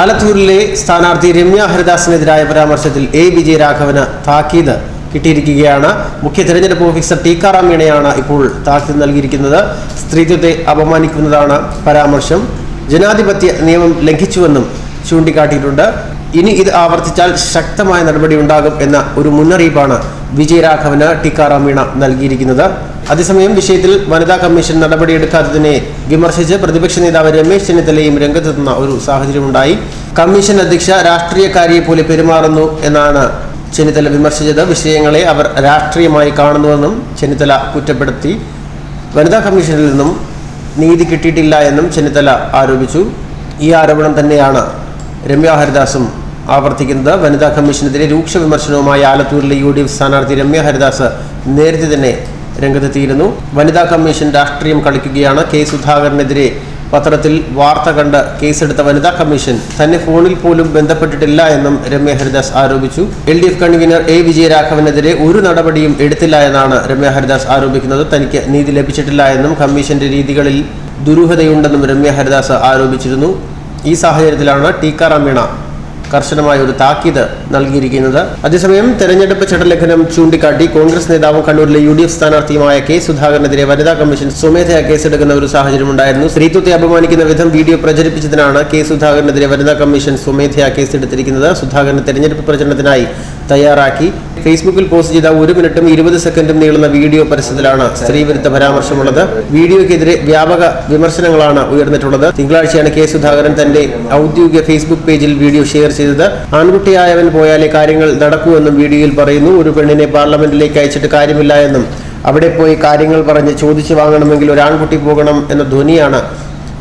ആലത്തൂരിലെ സ്ഥാനാർത്ഥി രമ്യ ഹരിദാസിനെതിരായ പരാമർശത്തിൽ എ വിജയരാഘവന് താക്കീത് കിട്ടിയിരിക്കുകയാണ്. മുഖ്യ തെരഞ്ഞെടുപ്പ് ഓഫീസർ ടീക്കാറാം മീണയാണ് ഇപ്പോൾ താക്കീത് നൽകിയിരിക്കുന്നത്. സ്ത്രീത്വത്തെ അപമാനിക്കുന്നതാണ് പരാമർശം. ജനാധിപത്യ നിയമം ലംഘിച്ചുവെന്നും ചൂണ്ടിക്കാട്ടിയിട്ടുണ്ട്. ഇനി ഇത് ആവർത്തിച്ചാൽ ശക്തമായ നടപടി ഉണ്ടാകും എന്ന ഒരു മുന്നറിയിപ്പാണ് വിജയരാഘവന് ടിക്കാറാം മീണ നൽകിയിരിക്കുന്നത്. അതേസമയം വിഷയത്തിൽ വനിതാ കമ്മീഷൻ നടപടിയെടുക്കാത്തതിനെ വിമർശിച്ച് പ്രതിപക്ഷ നേതാവ് രമേശ് ചെന്നിത്തലയും രംഗത്തെത്തുന്ന ഒരു സാഹചര്യമുണ്ടായി. കമ്മീഷൻ അധ്യക്ഷ രാഷ്ട്രീയക്കാരിയെ പോലെ പെരുമാറുന്നു എന്നാണ് ചെന്നിത്തല വിമർശിച്ചത്. വിഷയങ്ങളെ അവർ രാഷ്ട്രീയമായി കാണുന്നുവെന്നും ചെന്നിത്തല കുറ്റപ്പെടുത്തി. വനിതാ കമ്മീഷനിൽ നിന്നും നീതി കിട്ടിയിട്ടില്ല എന്നും ചെന്നിത്തല ആരോപിച്ചു. ഈ ആരോപണം തന്നെയാണ് രമ്യ ഹരിദാസും ആവർത്തിക്കുന്നത് വനിതാ കമ്മീഷനെതിരെ രൂക്ഷ വിമർശനവുമായി ആലത്തൂരിലെ യു ഡി എഫ് സ്ഥാനാർത്ഥി രമ്യ ഹരിദാസ് നേരത്തെ തന്നെ രംഗത്തെത്തിയിരുന്നു. വനിതാ കമ്മീഷൻ രാഷ്ട്രീയം കളിക്കുകയാണ്. കെ സുധാകരനെതിരെ പത്രത്തിൽ വാർത്ത കണ്ട് കേസെടുത്ത വനിതാ കമ്മീഷൻ തന്നെ ഫോണിൽ പോലും ബന്ധപ്പെട്ടിട്ടില്ല എന്നും രമ്യ ഹരിദാസ് ആരോപിച്ചു. L D F convener A വിജയരാഘവനെതിരെ ഒരു നടപടിയും എടുത്തില്ല എന്നാണ് രമ്യ ഹരിദാസ് ആരോപിക്കുന്നത്. തനിക്ക് നീതി ലഭിച്ചിട്ടില്ല എന്നും കമ്മീഷന്റെ രീതികളിൽ ദുരൂഹതയുണ്ടെന്നും രമ്യ ഹരിദാസ് ആരോപിച്ചിരുന്നു. ഈ സാഹചര്യത്തിലാണ് ടീക്കാറാം മീണ കർശനമായ ഒരു താക്കീത് നൽകിയിരിക്കുന്നത്. അതേസമയം തെരഞ്ഞെടുപ്പ് ചട്ടലംഘനം ചൂണ്ടിക്കാട്ടി കോൺഗ്രസ് നേതാവും കണ്ണൂരിലെ യു ഡി എഫ് സ്ഥാനാർത്ഥിയുമായ കെ സുധാകരനെതിരെ വനിതാ കമ്മീഷൻ സ്വമേധയാ കേസെടുക്കുന്ന ഒരു സാഹചര്യമുണ്ടായിരുന്നു സ്ത്രീത്വത്തെ അപമാനിക്കുന്ന വിധം വീഡിയോ പ്രചരിപ്പിച്ചതിനാണ് കെ സുധാകരനെതിരെ വനിതാ കമ്മീഷൻ സ്വമേധയാ കേസെടുത്തിരിക്കുന്നത്. സുധാകരനെ തെരഞ്ഞെടുപ്പ് പ്രചരണത്തിനായി തയ്യാറാക്കി ഫേസ്ബുക്കിൽ പോസ്റ്റ് ചെയ്ത ഒരു മിനിറ്റും ഇരുപത് സെക്കൻഡും നീളുന്ന വീഡിയോ പരസ്യത്തിലാണ് സ്ത്രീവിരുദ്ധ പരാമർശമുള്ളത്. വീഡിയോയ്ക്കെതിരെ വ്യാപക വിമർശനങ്ങളാണ് ഉയർന്നിട്ടുള്ളത്. തിങ്കളാഴ്ചയാണ് കെ സുധാകരൻ തന്റെ ഔദ്യോഗിക ഫേസ്ബുക്ക് പേജിൽ വീഡിയോ ഷെയർ ചെയ്തത്. ആൺകുട്ടിയായവൻ പോയാലേ കാര്യങ്ങൾ നടക്കൂ എന്നും വീഡിയോയിൽ പറയുന്നു. ഒരു പെണ്ണിനെ പാർലമെന്റിലേക്ക് അയച്ചിട്ട് കാര്യമില്ല എന്നും. അവിടെ പോയി കാര്യങ്ങൾ പറഞ്ഞ് ചോദിച്ചു വാങ്ങണമെങ്കിൽ ഒരാൺകുട്ടി പോകണം എന്ന ധ്വനിയാണ്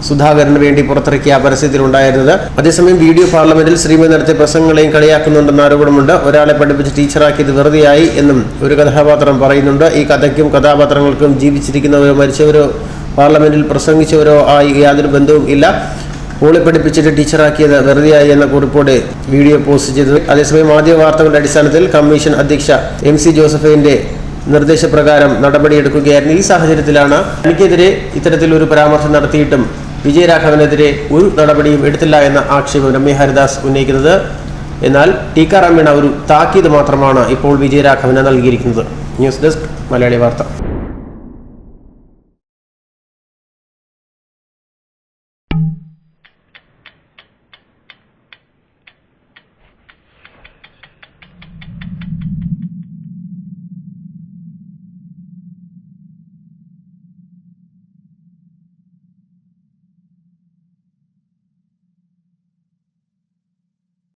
സുധാകരന് വേണ്ടി പുറത്തിറക്കിയ പരസ്യത്തിലുണ്ടായിരുന്നത്. അതേസമയം വീഡിയോ പാർലമെന്റിൽ ശ്രീമതി നടത്തിയ പ്രസംഗങ്ങളെയും കളിയാക്കുന്നുണ്ടെന്ന ആരോപണമുണ്ട്. ഒരാളെ പഠിപ്പിച്ച് ടീച്ചറാക്കിയത് വെറുതെയായി എന്നും ഒരു കഥാപാത്രം പറയുന്നുണ്ട്. ഈ കഥയ്ക്കും കഥാപാത്രങ്ങൾക്കും ജീവിച്ചിരിക്കുന്നവരോ മരിച്ചവരോ പാർലമെന്റിൽ പ്രസംഗിച്ചവരോ ആയി യാതൊരു ബന്ധവും ഇല്ല. സ്കൂളിൽ പഠിപ്പിച്ചിട്ട് ടീച്ചറാക്കിയത് വെറുതെയായി എന്ന കുറിപ്പോടെ വീഡിയോ പോസ്റ്റ് ചെയ്തത്. അതേസമയം ആദ്യ വാർത്തകളുടെ അടിസ്ഥാനത്തിൽ കമ്മീഷൻ അധ്യക്ഷ എം സി ജോസഫിന്റെ നിർദ്ദേശപ്രകാരം നടപടിയെടുക്കുകയായിരുന്നു. ഈ സാഹചര്യത്തിലാണ് എനിക്കെതിരെ ഇത്തരത്തിലൊരു പരാമർശം നടത്തിയിട്ടും വിജയരാഘവനെതിരെ ഒരു നടപടിയും എടുത്തില്ല എന്ന ആക്ഷേപം രമ്യ ഹരിദാസ് ഉന്നയിക്കുന്നത്. എന്നാൽ ടീക്കാറാം മീണ ഒരു താക്കീത് മാത്രമാണ് ഇപ്പോൾ വിജയരാഘവന് നൽകിയിരിക്കുന്നത്. ന്യൂസ് ഡെസ്ക് മലയാളി വാർത്ത.